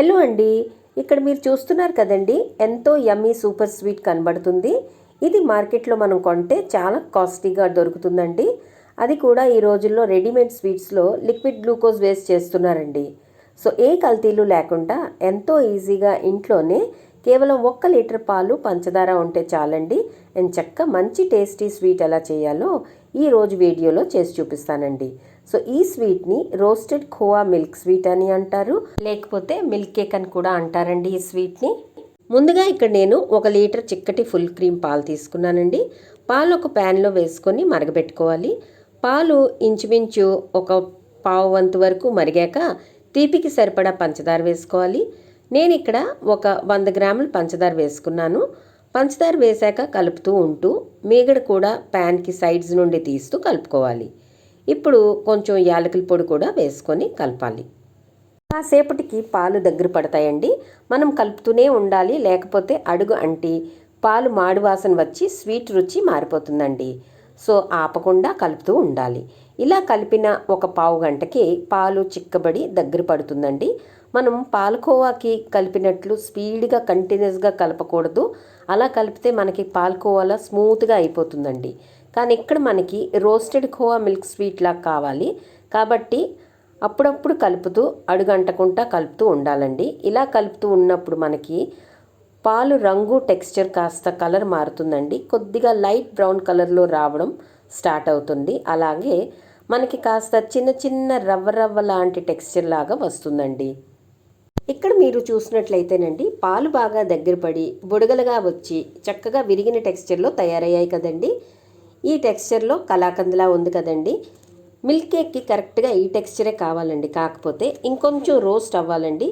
Hello అండి ఇక్కడ మీరు చూస్తున్నారు కదండి ఎంతో యమ్మీ సూపర్ స్వీట్ కనబడుతుంది. ఇది మార్కెట్లో మనం కొంటే చాలా కాస్ట్లీగా దొరుకుతుందండి. అది కూడా ఈ రోజుల్లో రెడీమేడ్ స్వీట్స్లో లిక్విడ్ గ్లూకోజ్ వేస్ట్ చేస్తున్నారండి. సో ఏ కల్తీలు లేకుండా ఎంతో ఈజీగా ఇంట్లోనే కేవలం ఒక్క లీటర్ పాలు పంచదార ఉంటే చాలండి. అండ్ చక్క మంచి టేస్టీ స్వీట్ ఎలా చేయాలో ఈ రోజు వీడియోలో చేసి చూపిస్తానండి. సో ఈ స్వీట్ని రోస్టెడ్ ఖోవా మిల్క్ స్వీట్ అని అంటారు. లేకపోతే మిల్క్ కేక్ అని కూడా అంటారండి ఈ స్వీట్ని. ముందుగా ఇక్కడ నేను ఒక లీటర్ చిక్కటి ఫుల్ క్రీమ్ పాలు తీసుకున్నానండి. పాలు ఒక ప్యాన్లో వేసుకొని మరగబెట్టుకోవాలి. పాలు ఇంచుమించు ఒక పావు వంతు వరకు మరిగాక తీపికి సరిపడా పంచదార వేసుకోవాలి. నేను ఇక్కడ ఒక వంద గ్రాములు పంచదార వేసుకున్నాను. పంచదార వేశాక కలుపుతూ ఉంటూ మీగడ కూడా ప్యాన్కి సైడ్స్ నుండి తీస్తూ కలుపుకోవాలి. ఇప్పుడు కొంచెం యాలకుల పొడి కూడా వేసుకొని కలపాలి. కాసేపటికి పాలు దగ్గర పడతాయండి. మనం కలుపుతూనే ఉండాలి. లేకపోతే అడుగు అంటి పాలు మాడు వాసన వచ్చి స్వీట్ రుచి మారిపోతుందండి. సో ఆపకుండా కలుపుతూ ఉండాలి. ఇలా కలిపిన ఒక పావు గంటకి పాలు చిక్కబడి దగ్గర పడుతుందండి. మనం పాలకోవాకి కలిపినట్లు స్పీడ్గా కంటిన్యూస్గా కలపకూడదు. అలా కలిపితే మనకి పాలకోవాలా స్మూత్గా అయిపోతుందండి. కానీ ఇక్కడ మనకి రోస్టెడ్ కోవా మిల్క్ స్వీట్ లాగా కావాలి. కాబట్టి అప్పుడప్పుడు కలుపుతూ అడుగంటకుండా కలుపుతూ ఉండాలండి. ఇలా కలుపుతూ ఉన్నప్పుడు మనకి పాలు రంగు టెక్స్చర్ కాస్త కలర్ మారుతుందండి. కొద్దిగా లైట్ బ్రౌన్ కలర్లో రావడం స్టార్ట్ అవుతుంది. అలాగే మనకి కాస్త చిన్న చిన్న రవ్వ రవ్వ లాంటి టెక్స్చర్ లాగా వస్తుందండి. ఇక్కడ మీరు చూసినట్లయితేనండి పాలు బాగా దగ్గర పడి బుడగలుగా వచ్చి చక్కగా విరిగిన టెక్స్చర్లో తయారయ్యాయి కదండి. ఈ టెక్స్చర్లో కళాకందలా ఉంది కదండి. మిల్క్ కేక్కి కరెక్ట్గా ఈ టెక్స్చరే కావాలండి. కాకపోతే ఇంకొంచెం రోస్ట్ అవ్వాలండి.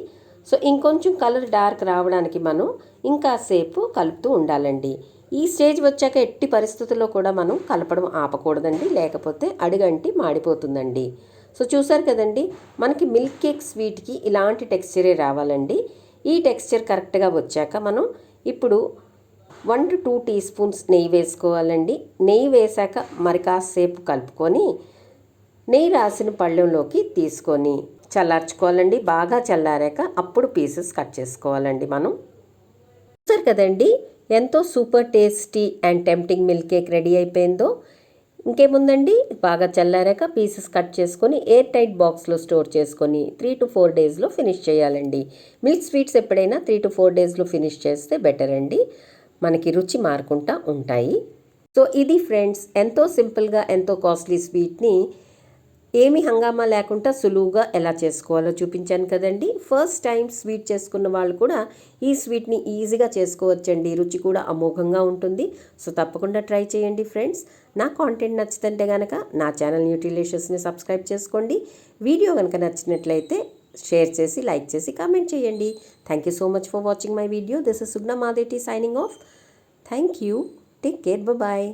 సో ఇంకొంచెం కలర్ డార్క్ రావడానికి మనం ఇంకాసేపు కలుపుతూ ఉండాలండి. ఈ స్టేజ్ వచ్చాక ఎట్టి పరిస్థితుల్లో కూడా మనం కలపడం ఆపకూడదండి. లేకపోతే అడుగంటి మాడిపోతుందండి. సో చూసారు కదండి మనకి మిల్క్ కేక్ స్వీట్కి ఇలాంటి టెక్స్చరే రావాలండి. ఈ టెక్స్చర్ కరెక్ట్గా వచ్చాక మనం ఇప్పుడు one to two teaspoons నెయ్యి వేసుకోవాలండి. నెయ్యి వేశాక మరి కాసేపు కలుపుకొని నెయ్యి రాసిన పళ్ళెంలోకి తీసుకొని చల్లార్చుకోవాలండి. బాగా చల్లారాక అప్పుడు పీసెస్ కట్ చేసుకోవాలండి మనం. చూసారు కదండి ఎంతో super tasty and tempting milk cake ready అయిపోయిందో. ఇంకేముందండి? బాగా చల్లారాక పీసెస్ కట్ చేసుకొని ఎయిర్ టైట్ బాక్స్లో స్టోర్ చేసుకొని త్రీ టు ఫోర్ డేస్లో ఫినిష్ చేయాలండి. మిల్క్ స్వీట్స్ ఎప్పుడైనా త్రీ టు ఫోర్ డేస్లో ఫినిష్ చేస్తే బెటర్ అండి. మనకి రుచి మారుకుంటా ఉంటాయి. సో ఇది ఫ్రెండ్స్ ఎంతో సింపుల్గా ఎంతో కాస్ట్లీ స్వీట్ని ఏమి హంగామా లేకుండా సులువుగా ఎలా చేసుకోవాలో చూపించాను కదండి. ఫస్ట్ టైం స్వీట్ చేసుకున్న వాళ్ళు కూడా ఈ స్వీట్ని ఈజీగా చేసుకోవచ్చండి. రుచి కూడా అమోఘంగా ఉంటుంది. సో తప్పకుండా ట్రై చేయండి ఫ్రెండ్స్. నా కాంటెంట్ నచ్చుతుంటే కనుక నా ఛానల్ న్యూట్రిలేషన్స్ని సబ్స్క్రైబ్ చేసుకోండి. వీడియో కనుక నచ్చినట్లయితే షేర్ చేసి లైక్ చేసి కామెంట్ చేయండి. Thank you so much for watching my video. This is Sugna Madeti signing off. Thank you. Take care. Bye